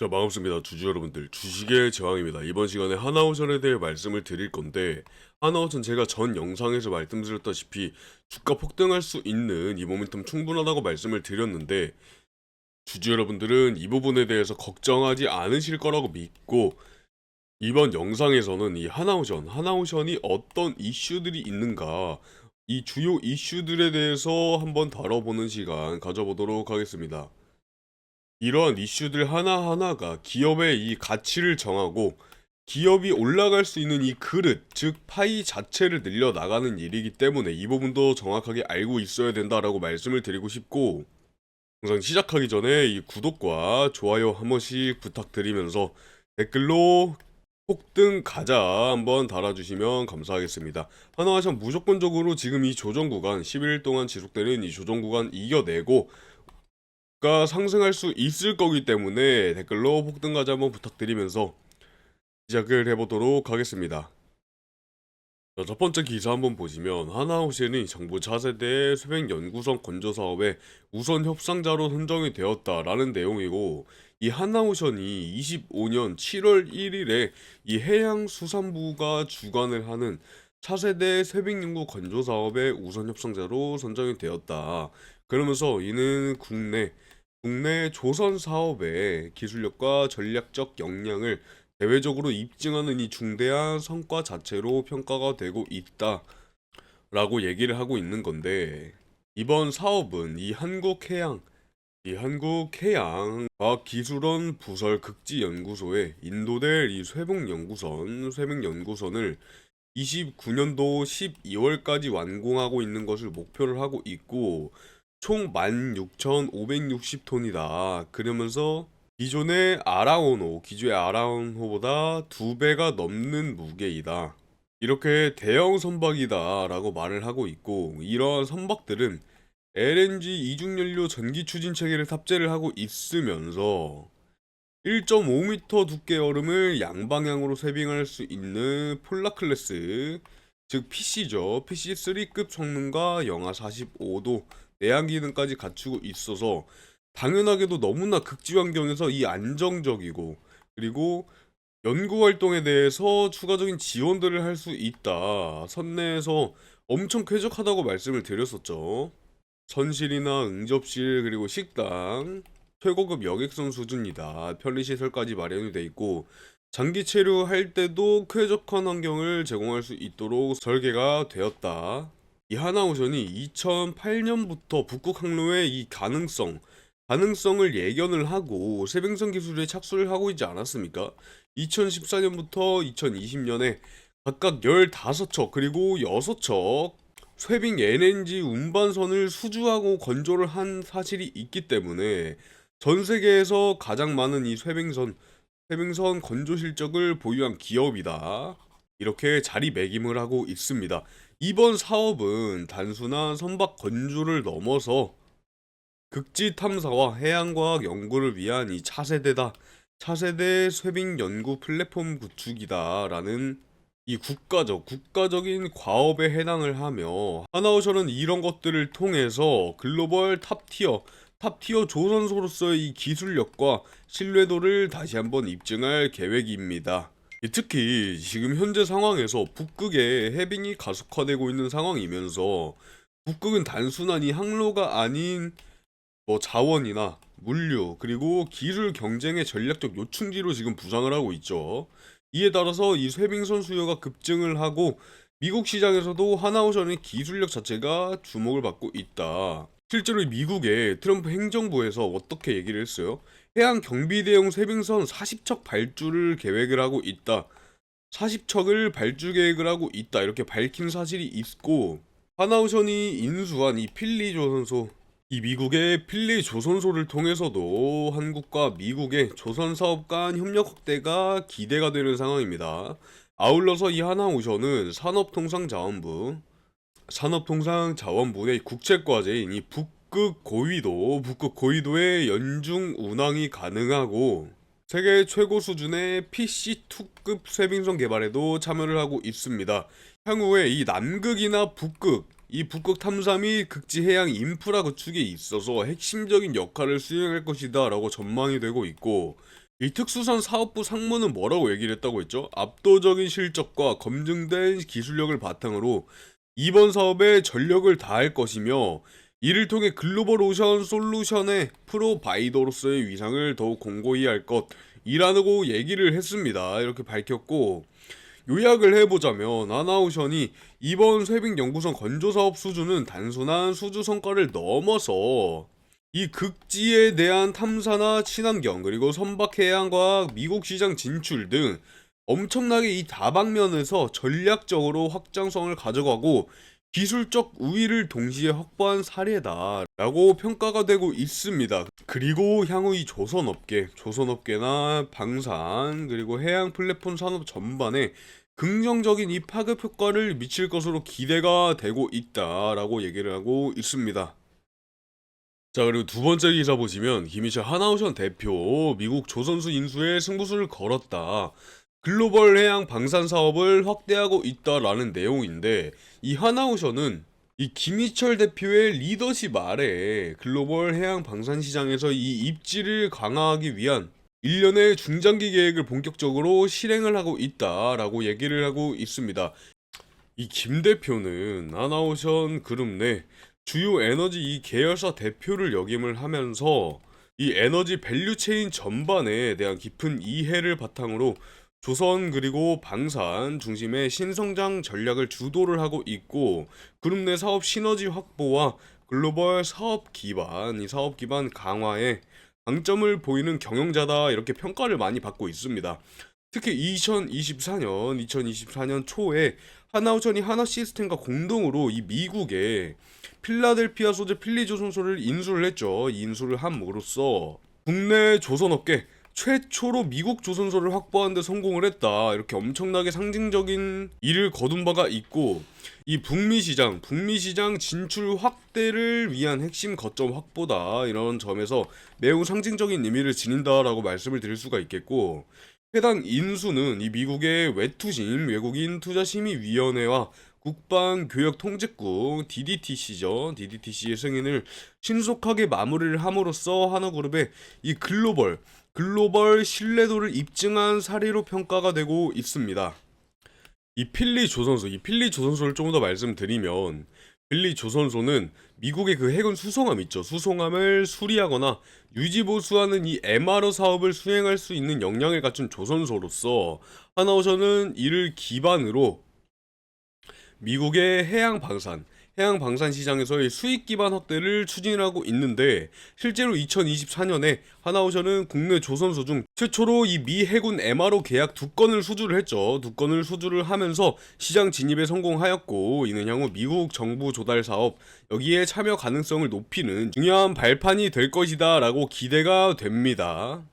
자, 반갑습니다. 주주 여러분들. 주식의 제왕입니다. 이번 시간에 하나오션에 대해 말씀을 드릴 건데, 하나오션 제가 전 영상에서 말씀드렸다시피 주가 폭등할 수 있는 이 모멘텀 충분하다고 말씀을 드렸는데, 주주 여러분들은 이 부분에 대해서 걱정하지 않으실 거라고 믿고, 이번 영상에서는 이 하나오션, 하나오션이 어떤 이슈들이 있는가, 이 주요 이슈들에 대해서 한번 다뤄보는 시간 가져보도록 하겠습니다. 이러한 이슈들 하나하나가 기업의 이 가치를 정하고 기업이 올라갈 수 있는 이 그릇, 즉 파이 자체를 늘려 나가는 일이기 때문에 이 부분도 정확하게 알고 있어야 된다라고 말씀을 드리고 싶고 영상 시작하기 전에 이 구독과 좋아요 한 번씩 부탁드리면서 댓글로 폭등 가자 한번 달아주시면 감사하겠습니다. 하나하션 무조건적으로 지금 이 조정 구간 11일 동안 지속되는 이 조정 구간 이겨내고 가 상승할 수 있을 거기 때문에 댓글로 폭등 가자 한번 부탁드리면서 시작을 해보도록 하겠습니다. 자, 첫 번째 기사 한번 보시면 하나호신이 정부 차세대 수백 연구선 건조 사업에 우선 협상자로 선정이 되었다라는 내용이고 이 하나오션이 25년 7월 1일에 이 해양수산부가 주관을 하는 차세대 세빙 연구 건조 사업의 우선 협상자로 선정이 되었다. 그러면서 이는 국내 국내 조선 사업의 기술력과 전략적 역량을 대외적으로 입증하는 이 중대한 성과 자체로 평가가 되고 있다. 라고 얘기를 하고 있는 건데, 이번 사업은 이 한국해양, 이 한국해양과학기술원 부설 극지연구소에 인도될 이 쇠봉연구선, 쇠봉연구선을 29년도 12월까지 완공하고 있는 것을 목표를 하고 있고, 총 16,560톤이다. 그러면서 기존의 아라온호, 기존의 아라온호보다 두 배가 넘는 무게이다. 이렇게 대형 선박이다 라고 말을 하고 있고 이러한 선박들은 LNG 이중연료 전기 추진 체계를 탑재를 하고 있으면서 1.5m 두께 얼음을 양방향으로 세빙할 수 있는 폴라 클래스 즉 PC죠. PC 3급 성능과 영하 45도 내양 기능까지 갖추고 있어서 당연하게도 너무나 극지 환경에서 이 안정적이고 그리고 연구 활동에 대해서 추가적인 지원들을 할 수 있다. 선내에서 엄청 쾌적하다고 말씀을 드렸었죠. 선실이나 응접실 그리고 식당 최고급 여객선 수준이다. 편리시설까지 마련이 돼 있고 장기 체류할 때도 쾌적한 환경을 제공할 수 있도록 설계가 되었다. 이 하나오션이 2008년부터 북극 항로의 이 가능성, 가능성을 예견을 하고 세빙선 기술에 착수를 하고 있지 않았습니까? 2014년부터 2020년에 각각 15척 그리고 6척 쇠빙 LNG 운반선을 수주하고 건조를 한 사실이 있기 때문에 전 세계에서 가장 많은 이 쇠빙선, 쇠빙선 건조 실적을 보유한 기업이다. 이렇게 자리매김을 하고 있습니다. 이번 사업은 단순한 선박 건조를 넘어서 극지 탐사와 해양과학 연구를 위한 이 차세대다. 차세대 쇠빙 연구 플랫폼 구축이다라는 이 국가적, 국가적인 과업에 해당을 하며 하나오션은 이런 것들을 통해서 글로벌 탑티어, 탑티어 조선소로서의 이 기술력과 신뢰도를 다시 한번 입증할 계획입니다. 특히 지금 현재 상황에서 북극의 해빙이 가속화되고 있는 상황이면서 북극은 단순한 이 항로가 아닌 뭐 자원이나 물류 그리고 기술 경쟁의 전략적 요충지로 지금 부상을 하고 있죠. 이에 따라서 이 쇠빙선 수요가 급증을 하고 미국 시장에서도 하나오션의 기술력 자체가 주목을 받고 있다. 실제로 미국의 트럼프 행정부에서 어떻게 얘기를 했어요? 해양 경비 대용 쇠빙선 40척 발주를 계획을 하고 있다. 40척을 발주 계획을 하고 있다. 이렇게 밝힌 사실이 있고 하나오션이 인수한 이 필리 조선소 이 미국의 필리 조선소를 통해서도 한국과 미국의 조선 사업 간 협력 확대가 기대가 되는 상황입니다. 아울러서 이 하나오션은 산업통상자원부 산업통상자원부의 국책과제인 이 북극 고위도 북극 고위도의 연중 운항이 가능하고 세계 최고 수준의 PC2급 쇠빙선 개발에도 참여를 하고 있습니다. 향후에 이 남극이나 북극 이 북극 탐사 및 극지 해양 인프라 구축에 있어서 핵심적인 역할을 수행할 것이다 라고 전망이 되고 있고 이 특수선 사업부 상무는 뭐라고 얘기를 했다고 했죠? 압도적인 실적과 검증된 기술력을 바탕으로 이번 사업에 전력을 다할 것이며 이를 통해 글로벌 오션 솔루션의 프로바이더로서의 위상을 더욱 공고히 할 것이라고 얘기를 했습니다. 이렇게 밝혔고 요약을 해보자면 하나오션이 이번 쇠빙 연구선 건조 사업 수주는 단순한 수주 성과를 넘어서 이 극지에 대한 탐사나 친환경 그리고 선박 해양과학 미국 시장 진출 등 엄청나게 이 다방면에서 전략적으로 확장성을 가져가고 기술적 우위를 동시에 확보한 사례다 라고 평가가 되고 있습니다. 그리고 향후 이 조선업계, 조선업계나 방산 그리고 해양 플랫폼 산업 전반에 긍정적인 이 파급 효과를 미칠 것으로 기대가 되고 있다 라고 얘기를 하고 있습니다. 자 그리고 두 번째 기사 보시면 김희철 하나오션 대표 미국 조선수 인수에 승부수를 걸었다. 글로벌 해양 방산 사업을 확대하고 있다라는 내용인데 이 하나오션은 이 김희철 대표의 리더십 아래 글로벌 해양 방산 시장에서 이 입지를 강화하기 위한 일련의 중장기 계획을 본격적으로 실행을 하고 있다라고 얘기를 하고 있습니다. 이 김 대표는 하나오션 그룹 내 주요 에너지 이 계열사 대표를 역임을 하면서 이 에너지 밸류 체인 전반에 대한 깊은 이해를 바탕으로 조선 그리고 방산 중심의 신성장 전략을 주도를 하고 있고 그룹 내 사업 시너지 확보와 글로벌 사업 기반 이 사업 기반 강화에 강점을 보이는 경영자다 이렇게 평가를 많이 받고 있습니다. 특히 2024년 2024년 초에 하나오션이 하나 시스템과 공동으로 이 미국의 필라델피아 소재 필리조선소를 인수를 했죠. 이 인수를 함으로써 국내 조선업계 최초로 미국 조선소를 확보하는 데 성공을 했다. 이렇게 엄청나게 상징적인 일을 거둔 바가 있고 이 북미 시장, 북미 시장 진출 확대를 위한 핵심 거점 확보다 이런 점에서 매우 상징적인 의미를 지닌다라고 말씀을 드릴 수가 있겠고 해당 인수는 이 미국의 외투심 외국인 투자 심의 위원회와 국방교역통제국 DDTC죠. DDTC의 승인을 신속하게 마무리를 함으로써 하나그룹의 이 글로벌 글로벌 신뢰도를 입증한 사례로 평가가 되고 있습니다. 이 필리 조선소, 이 필리 조선소를 조금 더 말씀드리면 필리 조선소는 미국의 그 해군 수송함 있죠. 수송함을 수리하거나 유지 보수하는 이 MRO 사업을 수행할 수 있는 역량을 갖춘 조선소로서 하나오션은 이를 기반으로 미국의 해양 방산, 해양 방산 시장에서의 수익 기반 확대를 추진하고 있는데 실제로 2024년에 하나오션은 국내 조선소 중 최초로 이 미 해군 MRO 계약 두 건을 수주를 했죠. 두 건을 수주를 하면서 시장 진입에 성공하였고 이는 향후 미국 정부 조달 사업 여기에 참여 가능성을 높이는 중요한 발판이 될 것이다라고 기대가 됩니다.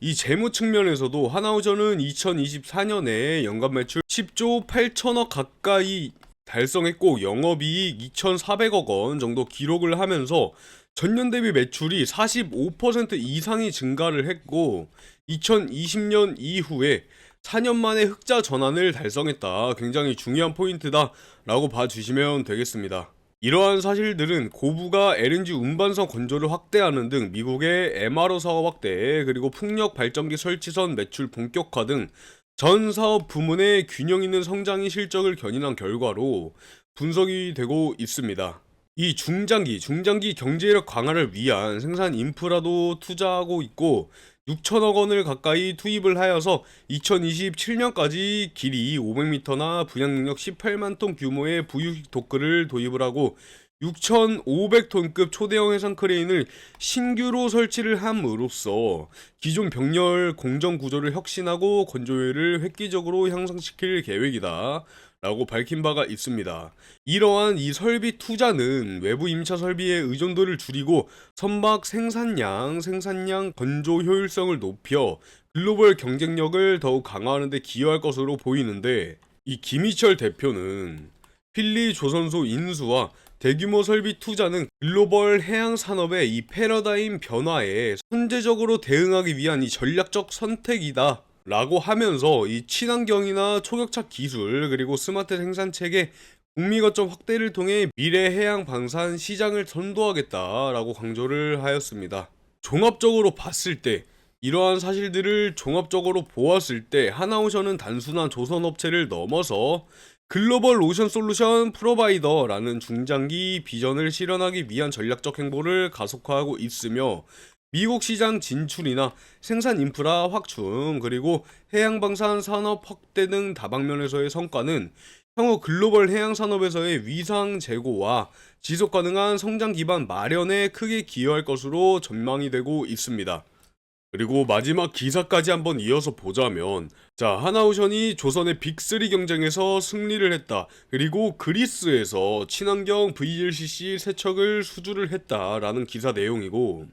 이 재무 측면에서도 하나오전은 2024년에 연간 매출 10조 8천억 가까이 달성했고 영업이익 2,400억 원 정도 기록을 하면서 전년 대비 매출이 45% 이상이 증가를 했고 2020년 이후에 4년 만에 흑자 전환을 달성했다. 굉장히 중요한 포인트다 라고 봐주시면 되겠습니다. 이러한 사실들은 고부가 LNG 운반선 건조를 확대하는 등 미국의 MRO 사업 확대 그리고 풍력 발전기 설치선 매출 본격화 등 전 사업 부문의 균형 있는 성장이 실적을 견인한 결과로 분석이 되고 있습니다. 이 중장기, 중장기 경제력 강화를 위한 생산 인프라도 투자하고 있고 6천억 원을 가까이 투입을 하여서 2027년까지 길이 500m나 분양 능력 18만 톤 규모의 부유식 도크를 도입을 하고 6,500톤급 초대형 해상 크레인을 신규로 설치를 함으로써 기존 병렬 공정 구조를 혁신하고 건조율을 획기적으로 향상시킬 계획이다. 라고 밝힌 바가 있습니다. 이러한 이 설비 투자는 외부 임차 설비의 의존도를 줄이고 선박 생산량, 생산량, 건조 효율성을 높여 글로벌 경쟁력을 더욱 강화하는 데 기여할 것으로 보이는데 이 김희철 대표는 필리 조선소 인수와 대규모 설비 투자는 글로벌 해양 산업의 이 패러다임 변화에 선제적으로 대응하기 위한 이 전략적 선택이다. 라고 하면서 이 친환경이나 초격차 기술 그리고 스마트 생산 체계 북미 거점 확대를 통해 미래 해양 방산 시장을 선도하겠다라고 강조를 하였습니다. 종합적으로 봤을 때 이러한 사실들을 종합적으로 보았을 때 하나오션은 단순한 조선업체를 넘어서 글로벌 오션 솔루션 프로바이더라는 중장기 비전을 실현하기 위한 전략적 행보를 가속화하고 있으며 미국 시장 진출이나 생산 인프라 확충 그리고 해양방산 산업 확대 등 다방면에서의 성과는 향후 글로벌 해양 산업에서의 위상 제고와 지속 가능한 성장 기반 마련에 크게 기여할 것으로 전망이 되고 있습니다. 그리고 마지막 기사까지 한번 이어서 보자면 자 하나오션이 조선의 빅3 경쟁에서 승리를 했다. 그리고 그리스에서 친환경 VLCC 세척을 수주를 했다라는 기사 내용이고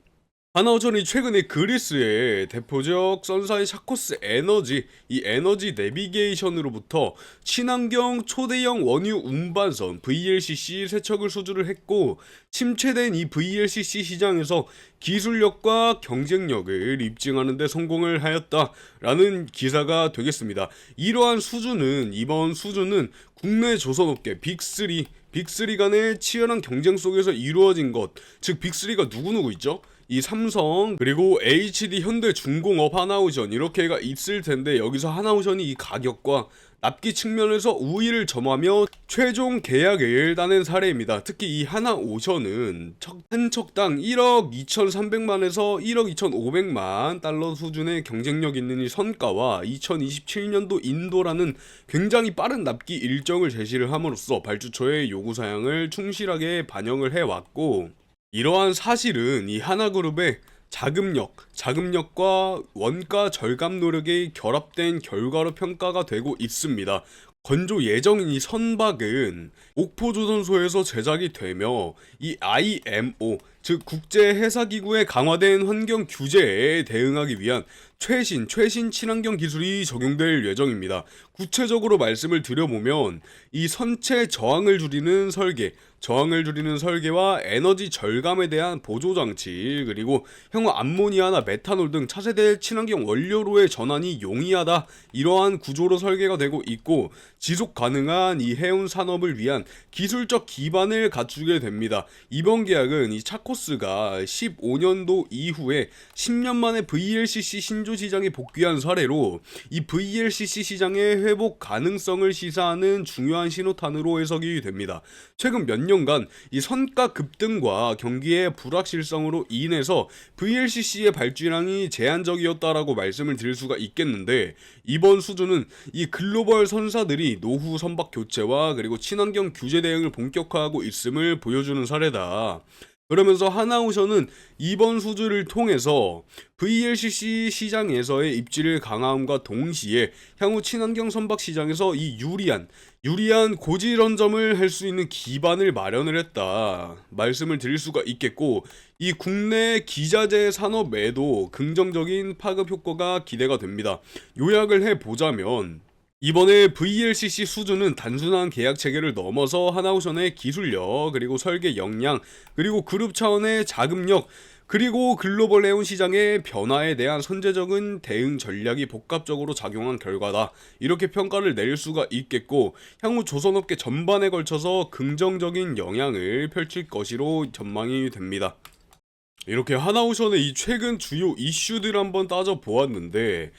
하나오션이 최근에 그리스의 대표적 선사인 샤코스 에너지 이 에너지 내비게이션으로부터 친환경 초대형 원유 운반선 VLCC 세척을 수주를 했고 침체된 이 VLCC 시장에서 기술력과 경쟁력을 입증하는 데 성공을 하였다라는 기사가 되겠습니다. 이러한 수준은 이번 수준은 국내 조선업계 빅3 빅3 간의 치열한 경쟁 속에서 이루어진 것, 즉 빅3가 누구누구 있죠? 이 삼성 그리고 HD 현대 중공업 하나오션 이렇게가 있을 텐데 여기서 하나오션이 이 가격과 납기 측면에서 우위를 점하며 최종 계약을 따낸 사례입니다. 특히 이 하나오션은 척- 한 척당 1억 2,300만에서 1억 2,500만 달러 수준의 경쟁력 있는 이 선가와 2027년도 인도라는 굉장히 빠른 납기 일정을 제시를 함으로써 발주처의 요구 사항을 충실하게 반영을 해왔고 이러한 사실은 이 하나그룹의 자금력, 자금력과 원가 절감 노력이 결합된 결과로 평가가 되고 있습니다. 건조 예정인 이 선박은 옥포조선소에서 제작이 되며 이 IMO 즉 국제 해사 기구의 강화된 환경 규제에 대응하기 위한 최신 최신 친환경 기술이 적용될 예정입니다. 구체적으로 말씀을 드려보면 이 선체 저항을 줄이는 설계, 저항을 줄이는 설계와 에너지 절감에 대한 보조 장치 그리고 향후 암모니아나 메탄올 등 차세대 친환경 원료로의 전환이 용이하다 이러한 구조로 설계가 되고 있고 지속 가능한 이 해운 산업을 위한 기술적 기반을 갖추게 됩니다. 이번 계약은 이 차코 스가 15년도 이후에 10년 만에 VLCC 신조 시장에 복귀한 사례로 이 VLCC 시장의 회복 가능성을 시사하는 중요한 신호탄으로 해석이 됩니다. 최근 몇 년간 이 선가 급등과 경기의 불확실성으로 인해서 VLCC의 발주량이 제한적이었다라고 말씀을 드릴 수가 있겠는데 이번 수준은 이 글로벌 선사들이 노후 선박 교체와 그리고 친환경 규제 대응을 본격화하고 있음을 보여주는 사례다. 그러면서 하나오션은 이번 수주를 통해서 VLCC 시장에서의 입지를 강화함과 동시에 향후 친환경 선박 시장에서 이 유리한 유리한 고질원점을 할 수 있는 기반을 마련을 했다 말씀을 드릴 수가 있겠고 이 국내 기자재 산업에도 긍정적인 파급 효과가 기대가 됩니다. 요약을 해 보자면 이번에 VLCC 수준은 단순한 계약 체계를 넘어서 하나오션의 기술력 그리고 설계 역량 그리고 그룹 차원의 자금력 그리고 글로벌 해운 시장의 변화에 대한 선제적인 대응 전략이 복합적으로 작용한 결과다. 이렇게 평가를 내릴 수가 있겠고 향후 조선업계 전반에 걸쳐서 긍정적인 영향을 펼칠 것으로 전망이 됩니다. 이렇게 하나오션의 이 최근 주요 이슈들 한번 따져 보았는데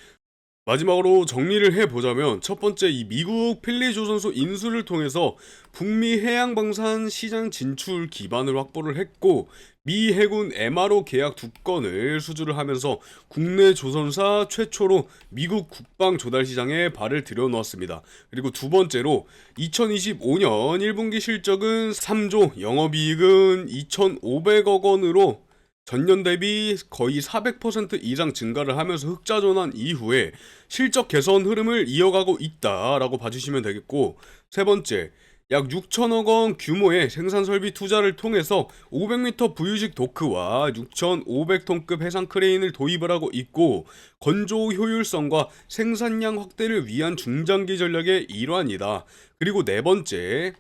마지막으로 정리를 해보자면 첫 번째 이 미국 필리조선소 인수를 통해서 북미 해양방산 시장 진출 기반을 확보를 했고 미 해군 MRO 계약 두 건을 수주를 하면서 국내 조선사 최초로 미국 국방 조달 시장에 발을 들여놓았습니다. 그리고 두 번째로 2025년 1분기 실적은 3조, 영업이익은 2,500억 원으로 전년 대비 거의 400% 이상 증가를 하면서 흑자 전환 이후에 실적 개선 흐름을 이어가고 있다라고 봐주시면 되겠고 세 번째 약 6천억 원 규모의 생산 설비 투자를 통해서 500m 부유식 도크와 6,500톤급 해상 크레인을 도입을 하고 있고 건조 효율성과 생산량 확대를 위한 중장기 전략의 일환이다. 그리고 네 번째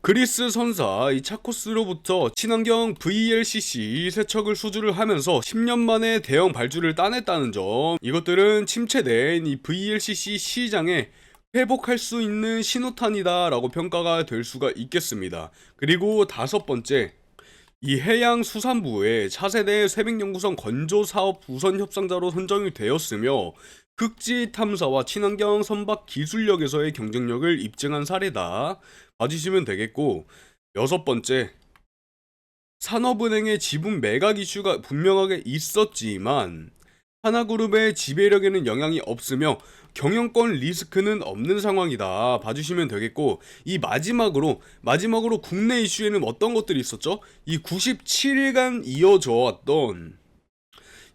그리스 선사 이 차코스로부터 친환경 VLCC 세척을 수주를 하면서 10년 만에 대형 발주를 따냈다는 점 이것들은 침체된 이 VLCC 시장에 회복할 수 있는 신호탄이다 라고 평가가 될 수가 있겠습니다. 그리고 다섯 번째 이 해양수산부의 차세대 세백연구선 건조 사업 우선 협상자로 선정이 되었으며 극지 탐사와 친환경 선박 기술력에서의 경쟁력을 입증한 사례다. 봐주시면 되겠고 여섯 번째 산업은행의 지분 매각 이슈가 분명하게 있었지만 하나그룹의 지배력에는 영향이 없으며 경영권 리스크는 없는 상황이다. 봐주시면 되겠고 이 마지막으로 마지막으로 국내 이슈에는 어떤 것들이 있었죠? 이 97일간 이어져 왔던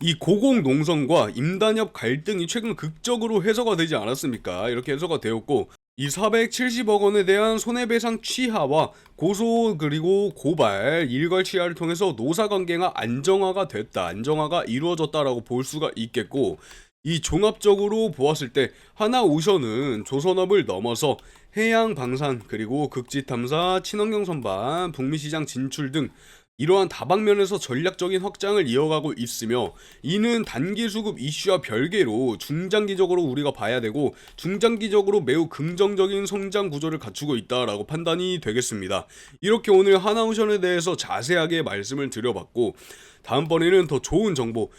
이 고공 농성과 임단협 갈등이 최근 극적으로 해소가 되지 않았습니까? 이렇게 해소가 되었고 이 470억 원에 대한 손해배상 취하와 고소 그리고 고발 일괄 취하를 통해서 노사 관계가 안정화가 됐다. 안정화가 이루어졌다라고 볼 수가 있겠고 이 종합적으로 보았을 때 하나오션은 조선업을 넘어서 해양 방산 그리고 극지 탐사, 친환경 선반, 북미 시장 진출 등 이러한 다방면에서 전략적인 확장을 이어가고 있으며 이는 단기 수급 이슈와 별개로 중장기적으로 우리가 봐야 되고 중장기적으로 매우 긍정적인 성장 구조를 갖추고 있다라고 판단이 되겠습니다. 이렇게 오늘 하나오션에 대해서 자세하게 말씀을 드려봤고 다음번에는 더 좋은 정보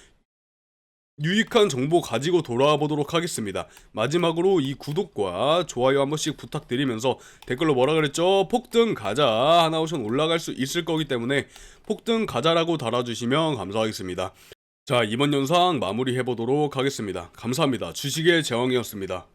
유익한 정보 가지고 돌아와 보도록 하겠습니다. 마지막으로 이 구독과 좋아요 한 번씩 부탁드리면서 댓글로 뭐라 그랬죠? 폭등 가자 하나오션 올라갈 수 있을 거기 때문에 폭등 가자라고 달아주시면 감사하겠습니다. 자 이번 영상 마무리 해 보도록 하겠습니다. 감사합니다. 주식의 제왕이었습니다.